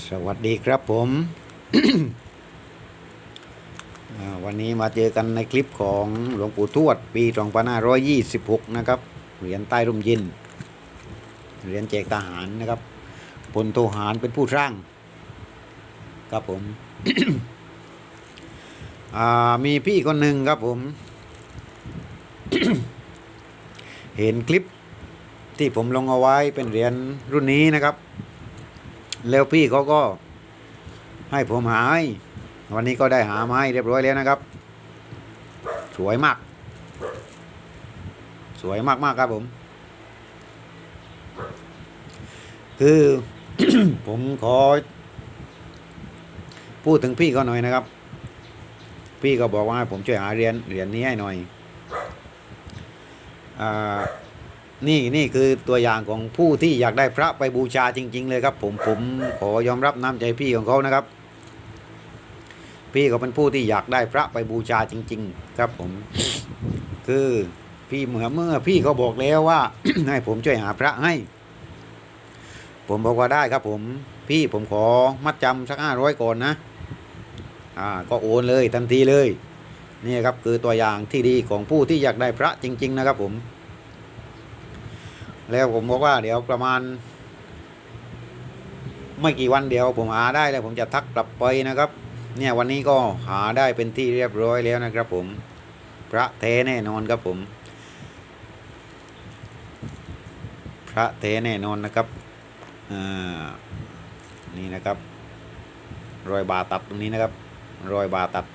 สวัสดีครับผม วันนี้มาเจอกันในคลิปของหลวงปู่ทวด ปี2526 นะครับ เหรียญใต้ร่มเยินเหรียญแจกทหารนะครับพลโทหารเป็นผู้สร้าง ครับผมมีพี่คนหนึ่งครับผม เห็นคลิปที่ผมลงเอาไว้เป็นเหรียญรุ่นนี้นะครับ แล้วพี่เขาก็ให้ผมหาให้วันนี้ก็ได้หามาให้เรียบร้อยแล้วนะครับ สวยมาก สวยมากมากครับผม คือผมขอ พูดถึงพี่เขาหน่อยนะครับ พี่ก็บอกว่าให้ผมช่วยหาเหรียญเหรียญนี้ให้หน่อยอ่า นี่นี่คือตัวอย่างของผู้ที่อยากได้พระไปบูชาจริง ๆ เลยครับ ผมผมขอยอมรับน้ำใจพี่ของเขานะครับ พี่ก็เป็นผู้ที่อยากได้พระไปบูชาจริง ๆ ครับ ผม คือพี่เมื่อเมื่อพี่เขาบอกแล้วว่า ให้ผมช่วยหาพระให้ ผมบอกว่าได้ครับผมพี่ผมขอมัดจำสักห้าร้อยก่อนนะ อ่า ก็โอนเลยทันทีเลย นี่ครับคือตัวอย่างที่ดีของผู้ที่อยากได้พระจริง ๆ นะครับผม แล้วผมบอกว่าเดี๋ยวประมาณ ไม่กี่วันเดียวผมหาได้แล้วผมจะทักกลับไปนะครับ เนี่ยวันนี้ก็หาได้เป็นที่เรียบร้อยแล้วนะครับ ผม พระเทแน่นอนครับผม พระเทแน่นอนนะครับนี่นะครับ รอยบาตัดตรงนี้นะครับ รอยบาตัด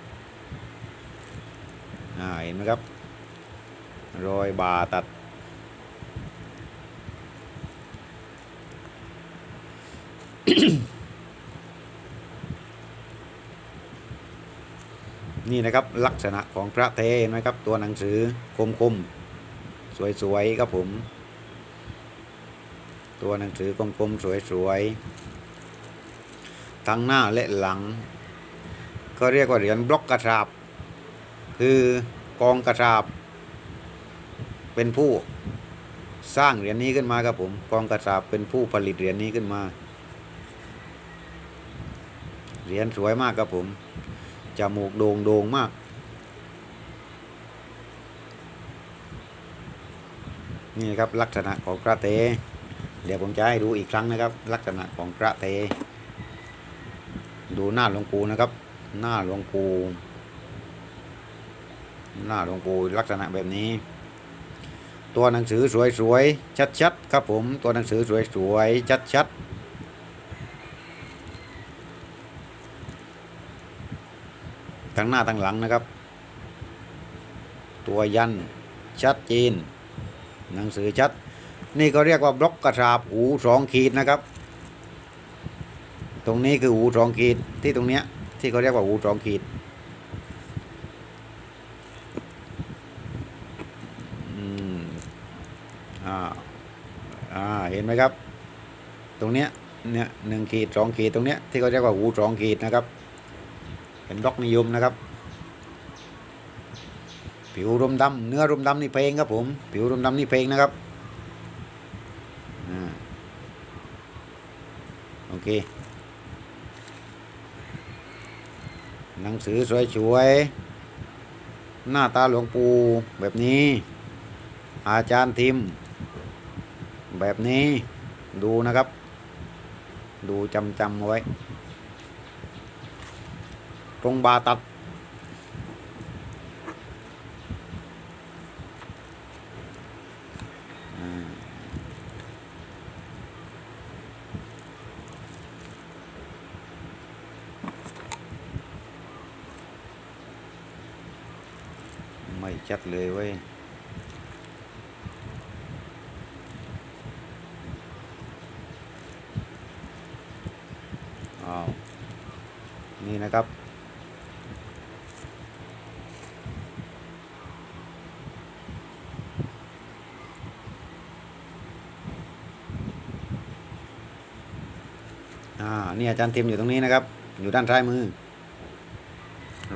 เห็นไหมครับ รอยบาตัด นี่นะครับลักษณะของพระเทนไหมครับ ตัวหนังสือคมคมๆ สวยๆครับผม ตัวหนังสือคมคมๆ สวยๆ ทั้งหน้าและหลัง ก็เรียกว่าเหรียญบล็อกกระสาบ คือกองกระสาบ เป็นผู้สร้างเหรียญนี้ขึ้นมาครับผม กองกระสาบเป็นผู้ผลิตเหรียญนี้ขึ้นมา เหรียญสวยมากครับผม จมูกโด่งโด่งมาก นี่ครับลักษณะของพระเต เดี๋ยวผมจะให้ดูอีกครั้งนะครับ ลักษณะของพระเต ดูหน้าหลวงปู่นะครับ หน้าหลวงปู่หน้าหลวงปู่ลักษณะแบบนี้ ตัวหนังสือสวยๆชัดๆครับผม ตัวหนังสือสวยๆชัดๆ ทั้งหน้าทั้งหลังนะครับ ตัวยันชัดเจนหนังสือชัด นี่ก็เรียกว่าบล็อกกระสาบหูสองขีดนะครับ ตรงนี้คือหูสองขีดที่ตรงเนี้ยที่เขาเรียกว่าหูสองขีดอ่าอ่าเห็นไหมครับ ตรงเนี้ยเนี่ยหนึ่งขีดสองขีดตรงเนี้ยที่เขาเรียกว่าหูสองขีดนะครับ เป็นด็อกนิยมนะครับ ผิวรมดำเนื้อรมดำนี่เพลงครับผม ผิวรมดำนี่เพลงนะครับอโอเค หนังสือสวยๆ หน้าตาหลวงปู่แบบนี้ อาจารย์ทิม แบบนี้ดูนะครับ ดูจำจำๆไว้ ตรงบาตัด ไม่ชัดเลยเว้ยอ้าวนี่นะครับ อ่านี่อาจารย์เทิมอยู่ตรงนี้นะครับ อยู่ด้านซ้ายมือ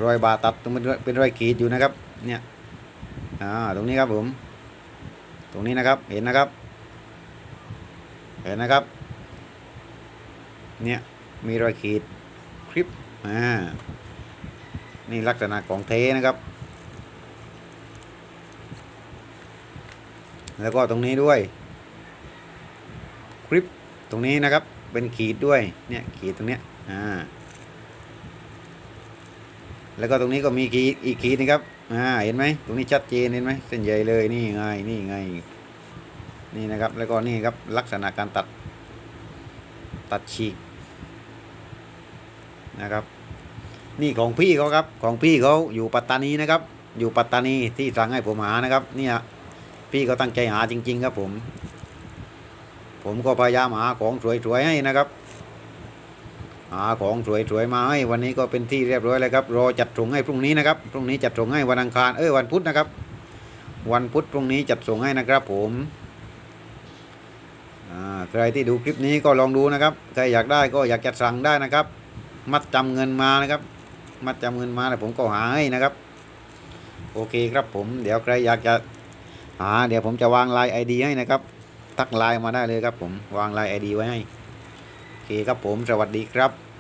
รอยบาตัดตรงเป็นเป็นรอยขีดอยู่นะครับ เนี่ย อ่า ตรงนี้ครับผม ตรงนี้นะครับ เห็นนะครับ เห็นนะครับ เนี่ย มีรอยขีดคลิป อ่า นี่ลักษณะของเทนะครับ แล้วก็ตรงนี้ด้วย คลิป ตรงนี้นะครับ เป็นขีดด้วยเนี่ยขีดตรงเนี้ยอ่าแล้วก็ตรงนี้ก็มีขีดอีกขีดนะครับอ่าเห็นไหมตรงนี้ชัดเจนเห็นไหมเส้นใหญ่เลยนี่ไงนี่ไงนี่นะครับแล้วก็นี่ครับลักษณะการตัดตัดฉีกนะครับ นี่ของพี่เขาครับของพี่เขาอยู่ปัตตานีนะครับ อยู่ปัตตานีที่สั่งให้ผมหานะครับเนี่ยพี่เขาตั้งใจหาจริง ๆ ครับผม ผมก็พยายามหาของสวยๆให้นะครับ หาของสวยๆมาให้วันนี้ก็เป็นที่เรียบร้อยแล้วครับรอจัดส่งให้พรุ่งนี้นะครับพรุ่งนี้จัดส่งให้วันอังคารเอ้ยวันพุธนะครับ วันพุธพรุ่งนี้จัดส่งให้นะครับ ผมใครที่ดูคลิปนี้ก็ลองดูนะครับใครอยากได้ก็อยากจะสั่งได้นะครับ มัดจำเงินมานะครับ มัดจำเงินมาแล้วผมก็หาให้นะครับ โอเคครับผม เดี๋ยวใครอยากจะหาเดี๋ยวผมจะวางไลน์ไอดีให้นะครับ ทักไลน์มาได้เลยครับผมวางไลน์ไอดีไว้ให้โอเคครับผมสวัสดีครับ